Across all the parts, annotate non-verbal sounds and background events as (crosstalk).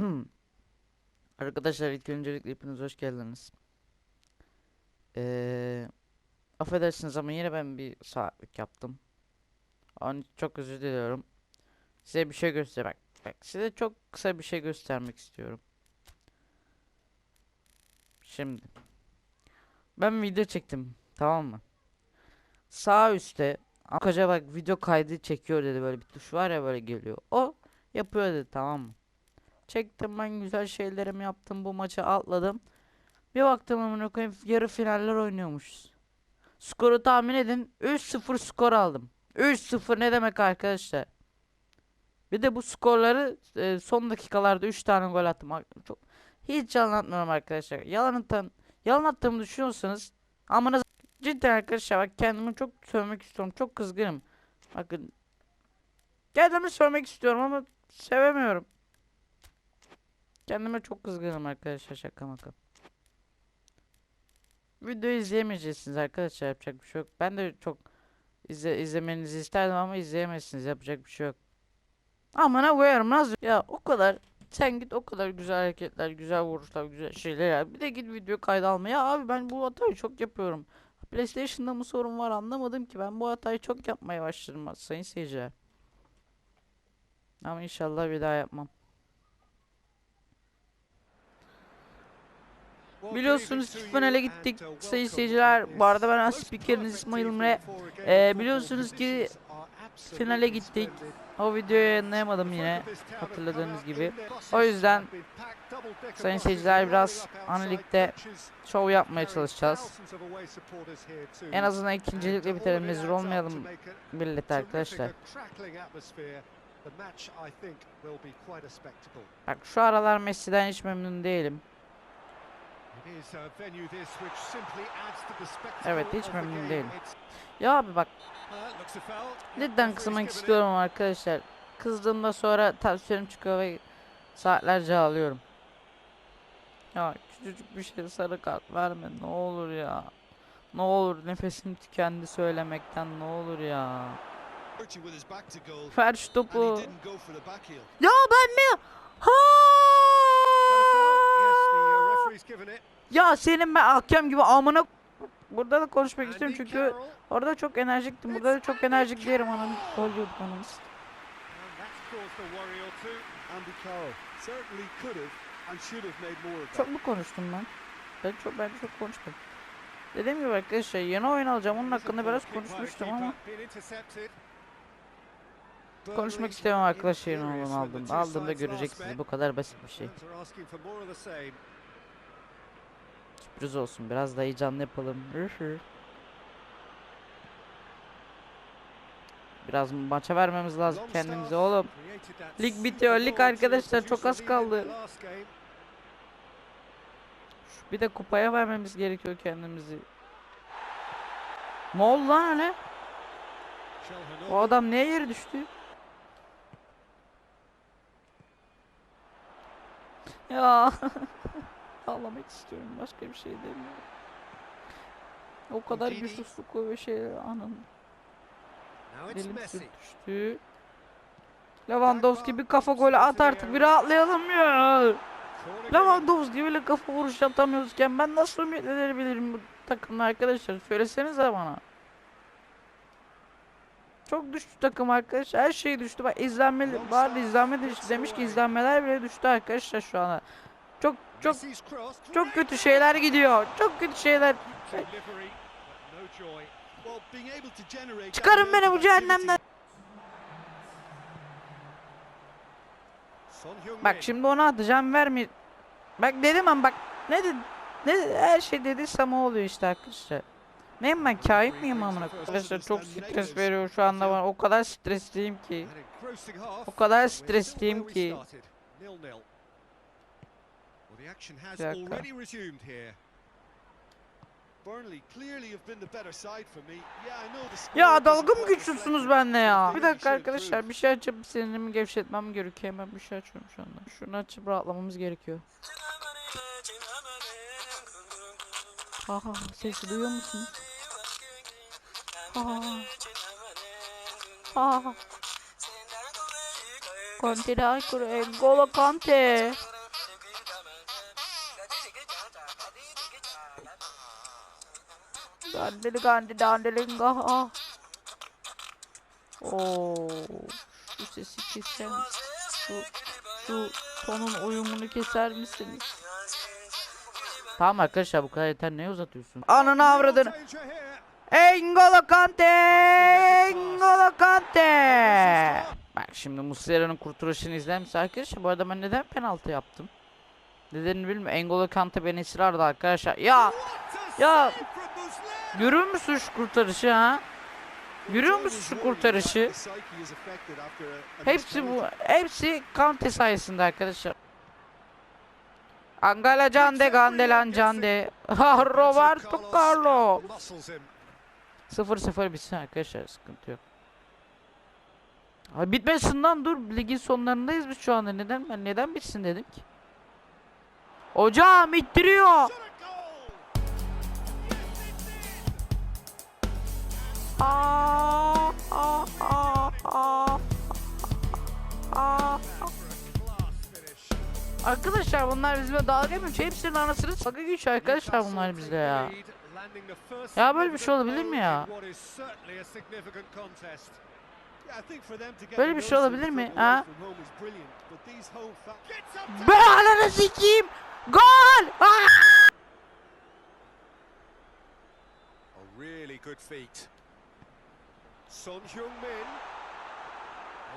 (clears throat) Arkadaşlar ilk öncelikle hepiniz hoş geldiniz. Ee, affedersiniz ama yine ben bir saatlik yaptım. Onun çok özür diliyorum. Size bir şey göster bak. Size çok kısa bir şey göstermek istiyorum. Şimdi ben video çektim tamam mı? Sağ üstte Akaca bak video kaydı çekiyor dedi böyle bir tuş var ya böyle geliyor. O yapıyor dedi tamam mı? Çektim ben güzel şeylerimi yaptım bu maçı atladım. Bir baktım amına koyayım yarı finaller oynuyormuşuz. Skoru tahmin edin 3-0 skor aldım. 3-0 ne demek arkadaşlar? Bir de bu skorları e, son dakikalarda 3 tane gol attım. Çok hiç yalan atmıyorum arkadaşlar. Yalan atan yalan attığımı düşünüyorsanız amına cidden arkadaşlar bak kendimi çok sövmek istiyorum. Çok kızgınım. Bakın kendimi sövmek istiyorum ama sevemiyorum. Kendime çok kızgınım arkadaşlar şaka maka. Videoyu izleyemeyeceksiniz arkadaşlar yapacak bir şey yok. Ben de çok izle, izlemenizi isterdim ama izleyemezsiniz yapacak bir şey yok. Amına koyarım nasıl ya o kadar sen git o kadar güzel hareketler, güzel vuruşlar, güzel şeyler yap. Bir de git video kaydı alma. Ya abi ben bu hatayı çok yapıyorum. PlayStation'da mı sorun var anlamadım ki. Ben bu hatayı çok yapmaya başladım sayın seyirciler. Ama inşallah bir daha yapmam. Biliyorsunuz çift finale gittik sayın seyirciler. Bu arada ben spikeriniz İsmail Umre. Ee, biliyorsunuz ki finale gittik. O videoyu yayınlayamadım yine hatırladığınız gibi. O yüzden sayın seyirciler biraz analitikte şov yapmaya çalışacağız. En azından ikincilikle bitirelim. Rezil olmayalım millet arkadaşlar. Bak şu aralar Messi'den hiç memnun değilim. Evet hiç memnun değilim. Ya abi bak cidden kızmak istiyorum arkadaşlar. Kızdığımda sonra tansiyonum çıkıyor ve saatlerce ağlıyorum. Ya küçücük bir şey sarı kart verme ne olur ya. Ne olur nefesim tükendi söylemekten ne olur ya. Ver şu topu. Ya ben mi? Ha! Ya senin ben hakem gibi amına Burada da konuşmak istiyorum çünkü orada çok enerjiktim. Burada da çok enerjik değilim anam. Gol yiyorduk anamız. Çok mu konuştum ben? Ben çok ben çok konuştum. Dediğim gibi arkadaşlar yeni oyun alacağım. Onun hakkında biraz konuşmuştum ama konuşmak istemem arkadaşlar yeni oyun aldığımda. Aldığımda göreceksiniz. Bu kadar basit bir şey. Sürpriz olsun. Biraz da heyecanlı yapalım. Biraz maça vermemiz lazım kendimize oğlum. Lig bitiyor. Lig arkadaşlar çok az kaldı. Bir de kupaya vermemiz gerekiyor kendimizi. Ne oldu lan öyle? O adam niye yere düştü? Ya (laughs) ağlamak istiyorum başka bir şey demiyorum. O kadar koy ve şey anın elim sürtüştü. Lewandowski bir kafa golü at artık bir rahatlayalım ya. Lewandowski bile kafa vuruş atamıyoruzken ben nasıl ümit edebilirim bu takımla arkadaşlar söylesenize bana. Çok düştü takım arkadaşlar her şey düştü bak izlenmeli vardı izlenme düştü demiş ki izlenmeler bile düştü arkadaşlar şu anda. Çok çok kötü şeyler gidiyor çok kötü şeyler. Çıkarın beni bu cehennemden. Bak şimdi onu atacağım vermi. Bak dedim ama bak ne dedim. Ne her şey dediysem o oluyor işte arkadaşlar. Neyim ben kain miyim amına? Arkadaşlar çok stres veriyor şu anda bana. O kadar stresliyim ki. O kadar stresliyim ki. Bir dakika. Ya dalga mı geçiyorsunuz benimle ya? Bir dakika arkadaşlar bir şey açıp sinirimi gevşetmem gerekiyor. Hemen bir şey açıyorum şu anda. Şunu açıp rahatlamamız gerekiyor. Aha sesi duyuyor musunuz? Ha. Ha. Conte da Golo Conte. Gandeli gandeli dandelinga. ah. Oo. Şu sesi keser? Şu, şu tonun uyumunu keser misiniz? Tamam arkadaşlar bu kadar yeter neye uzatıyorsun? Ananı avradını. Engolo Kante! Engolo Kante! Bak şimdi Muslera'nın kurtuluşunu izler misin arkadaşlar? Bu arada ben neden penaltı yaptım? Nedenini bilmiyorum. Engolo Kante beni ısrardı arkadaşlar. Ya! Ya! Görüyor musun şu kurtarışı ha? Görüyor musun şu kurtarışı? Hepsi bu, hepsi Kante sayesinde arkadaşlar. Angala Cande, Gandelan Cande. Ha (laughs) Roberto Carlo. 0-0 bitsin arkadaşlar sıkıntı yok. Abi bitmesin lan dur ligin sonlarındayız biz şu anda neden ben neden bitsin dedim ki. Hocam ittiriyor. Arkadaşlar bunlar bizimle dalga mı? Hepsinin anasını dalga geçiyor arkadaşlar bunlar bizle ya. Ya böyle bir şey olabilir mi ya? Böyle bir şey olabilir mi, ha? Ben ananı sikeyim. Gol! Aa! A really good feat. Son Heung-min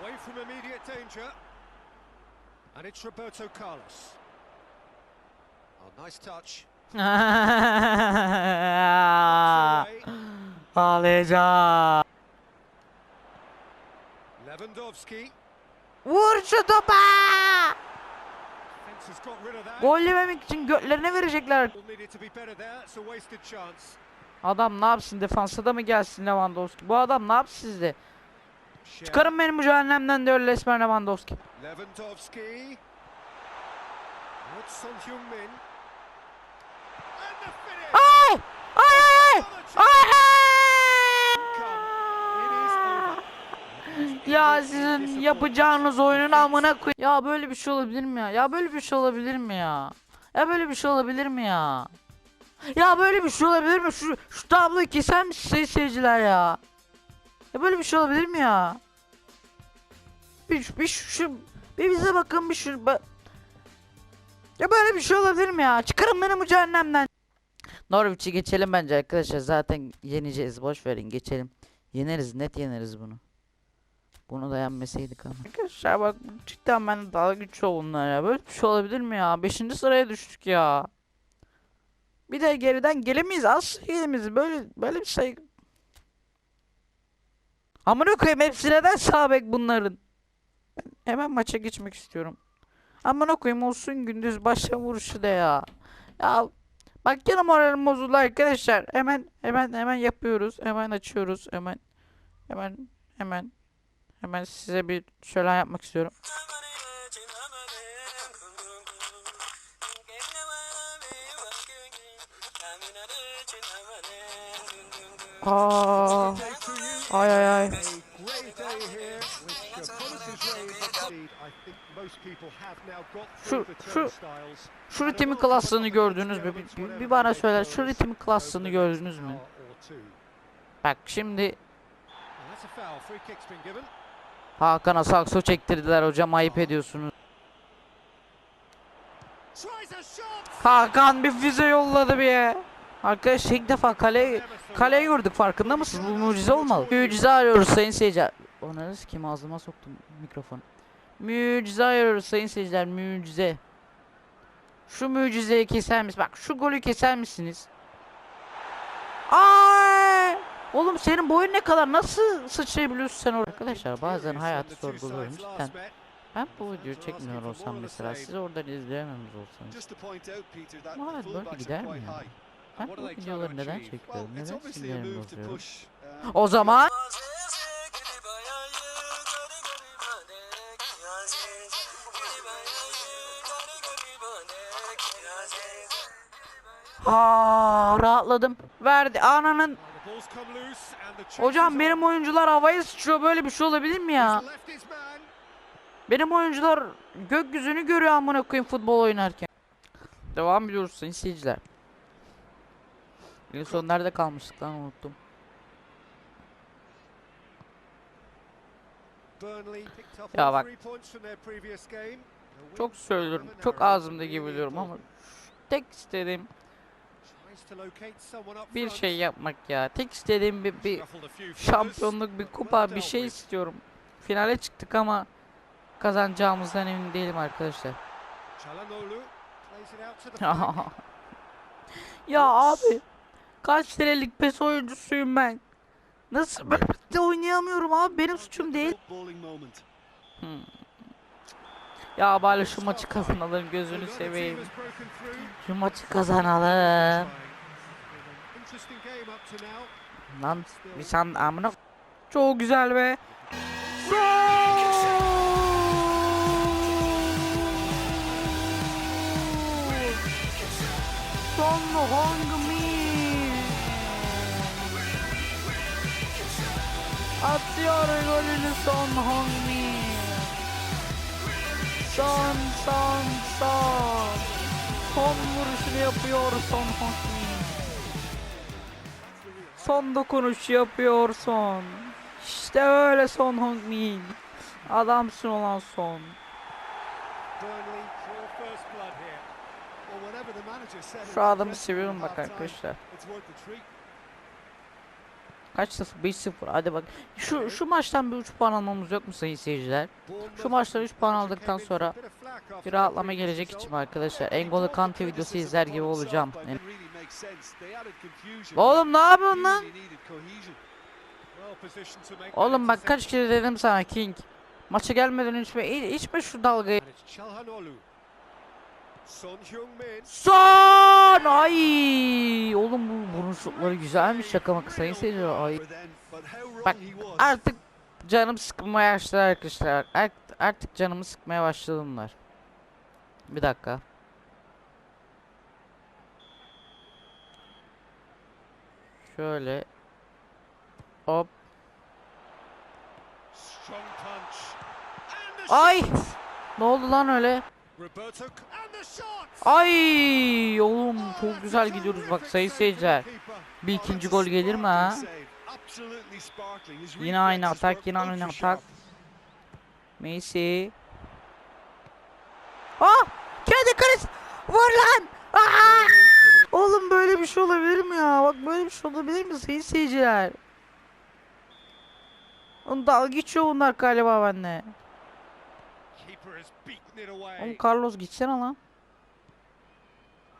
away from immediate danger. And it's Roberto Carlos. Oh, nice touch. (laughs) Ağlayacağım. Lewandowski. Vur şu topa! Gol yememek için götlerine verecekler. Adam ne yapsın defansa da mı gelsin Lewandowski? Bu adam ne yapsın sizde? Schär. Çıkarın beni bu cehennemden diyor resmen Lewandowski. Lewandowski. Not Son Heung-min. And the finish. Ay! Ay ay ay! Ay! Ya sizin yapacağınız oyunun amına koy. Ya böyle bir şey olabilir mi ya? Ya böyle bir şey olabilir mi ya? Ya böyle bir şey olabilir mi ya? Ya böyle bir şey olabilir mi? Şu şu tabloyu keser misin sayın seyirciler ya? Ya böyle bir şey olabilir mi ya? Bir, bir şu, şu bir bize bakın bir şu ba- Ya böyle bir şey olabilir mi ya? Çıkarın beni bu cehennemden. Norwich'i geçelim bence arkadaşlar. Zaten yeneceğiz. Boş verin geçelim. Yeneriz. Net yeneriz bunu. Bunu da yenmeseydik ama. Arkadaşlar bak cidden ben dalga geçiyor bunlar ya. Böyle bir şey olabilir mi ya? Beşinci sıraya düştük ya. Bir de geriden gelemeyiz. Az gelemeyiz. Böyle böyle bir şey. Amına koyayım hepsi neden sağ bek bunların? Ben hemen maça geçmek istiyorum. Amına koyayım olsun gündüz başla vuruşu da ya. Ya Bak yine moralim bozuldu arkadaşlar. Hemen hemen hemen yapıyoruz. Hemen açıyoruz. Hemen hemen hemen hemen size bir şölen yapmak istiyorum. People have now got Şu- şu-. Şu ritmi klaslığını gördünüz mü? Bir, bir- bir bana söyler. Şu ritmi klaslığını gördünüz mü? Bak şimdi. Hakan'a sakso çektirdiler hocam ayıp ediyorsunuz. Hakan bir füze yolladı bir. Arkadaş ilk defa kale well. gördük farkında mısınız? Bu mucize olmalı. Mucize arıyoruz sayın seyirciler. Onu kim ağzıma soktum mikrofonu. Mucize arıyoruz sayın seyirciler mucize. Şu mucizeyi keser misiniz? Bak şu golü keser misiniz? Ay! Oğlum senin boyun ne kadar? Nasıl sıçrayabiliyorsun sen orada? Arkadaşlar bazen hayatı sorguluyorum cidden. Ben bu videoyu çekmiyor olsam mesela siz oradan izleyememiş olsanız. The böyle gider mi ya? What bu videoları neden çekiyorum? Neden sinirlerimi bozuyorum? um, O zaman Aa, rahatladım. Verdi ananın. Hocam benim oyuncular havaya sıçrıyor. Böyle bir şey olabilir mi ya? Benim oyuncular gökyüzünü görüyor amına koyayım futbol oynarken. Devam ediyoruz sayın seyirciler. En son nerede kalmıştık lan unuttum. Ya bak. Çok söylüyorum. Çok ağzımda gebeliyorum ama tek istediğim bir şey yapmak ya. Tek istediğim bir, bir şampiyonluk, bir kupa, bir şey istiyorum. Finale çıktık ama kazanacağımızdan emin değilim arkadaşlar. (laughs) Ya abi kaç liralık pes oyuncusuyum ben. Nasıl böyle de oynayamıyorum abi benim suçum değil. Hmm. Ya bari şu maçı kazanalım gözünü seveyim. Şu maçı kazanalım. Lan bir sen amına çok güzel be. Son Hongmin atıyor golünü Son Hongmin. Son son son. Son vuruşunu yapıyor Son Hongmin. Son dokunuş yapıyorsun. İşte öyle Son Hongmin. Adamsın olan son. Şu adamı seviyorum bak arkadaşlar. It's worth the treat. Kaç sıfır? 5-0. Hadi bak. Şu şu maçtan bir 3 puan almamız yok mu sayın seyirciler? Bournemouth maçtan üç puan manager aldıktan sonra Bir rahatlama gelecek içim arkadaşlar. Engolo Kante videosu izler gibi olacağım. Yani- Oğlum ne yapıyorsun lan? Oğlum bak kaç kere dedim sana King. Maça gelmeden içme, içme şu dalgayı. Son! Ay! Oğlum bu burun şutları güzelmiş şaka maka sayın seyirciler. Ay. Bak artık canım sıkmaya başladı arkadaşlar. Artık, artık canımı sıkmaya başladı bunlar. Bir dakika. Şöyle. Hop. Ay! Ne oldu lan öyle? Roberto Ay! Oğlum çok güzel gidiyoruz bak the seyirciler. Bir ikinci gol gelir mi ha? Yine aynı atak, yine aynı atak. Messi. Ah! Kendi kalesi. Vur lan! Aa! Oğlum böyle bir şey olabilir mi ya? Bak böyle bir şey olabilir mi sayın seyirciler? Oğlum dalga geçiyor bunlar galiba benimle. Oğlum Carlos gitsene lan.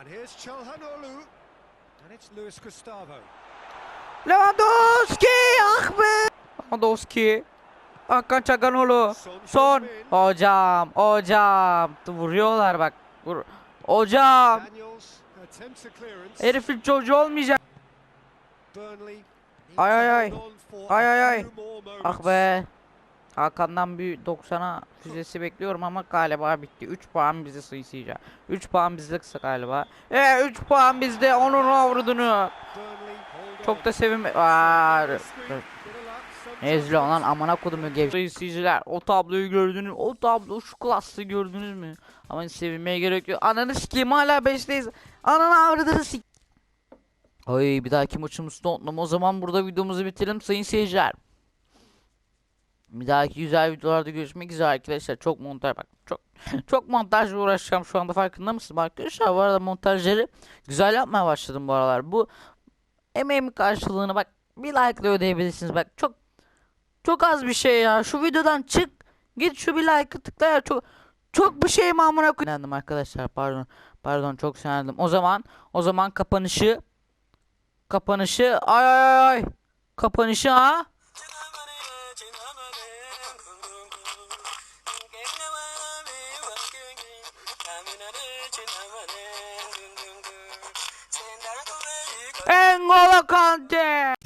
And here's Çalhanoğlu. And it's Luis Gustavo. Lewandowski! Ah be! Lewandowski. Hakan Çakanoğlu. Son. Hocam, hocam. Vuruyorlar bak. Vur. Hocam. Herifin çocuğu olmayacak. Ay, ay, ay. Ay, ay, ay. Ah be. Hakan'dan bir 90'a füzesi bekliyorum ama galiba bitti. 3 puan bizi sıyısıyacak. 3 puan bizde kısa galiba. E 3 puan bizde onun avradını. Çok da sevim var. Ezli lan judgment. amına kodumu gev. Seyirciler o tabloyu gördünüz O tablo şu klaslı gördünüz mü? Ama sevinmeye gerek yok. Ananı sikeyim hala 5'teyiz. Ananı avradını sik. Ay bir dahaki maçımız Tottenham. O zaman burada videomuzu bitirelim sayın seyirciler. Bir dahaki güzel videolarda görüşmek üzere arkadaşlar. Çok montaj bak. Çok (laughs) çok montajla uğraşacağım şu anda farkında mısınız arkadaşlar? Bu arada montajları güzel yapmaya başladım bu aralar. Bu emeğimin karşılığını bak bir like ödeyebilirsiniz. Bak çok çok az bir şey ya. Şu videodan çık. Git şu bir like'ı tıkla ya. Çok çok bir şey amına koyayım. Arkadaşlar. Pardon. Pardon çok sinirlendim. O zaman o zaman kapanışı kapanışı ay ay ay. Kapanışı ha. Engolo Kante.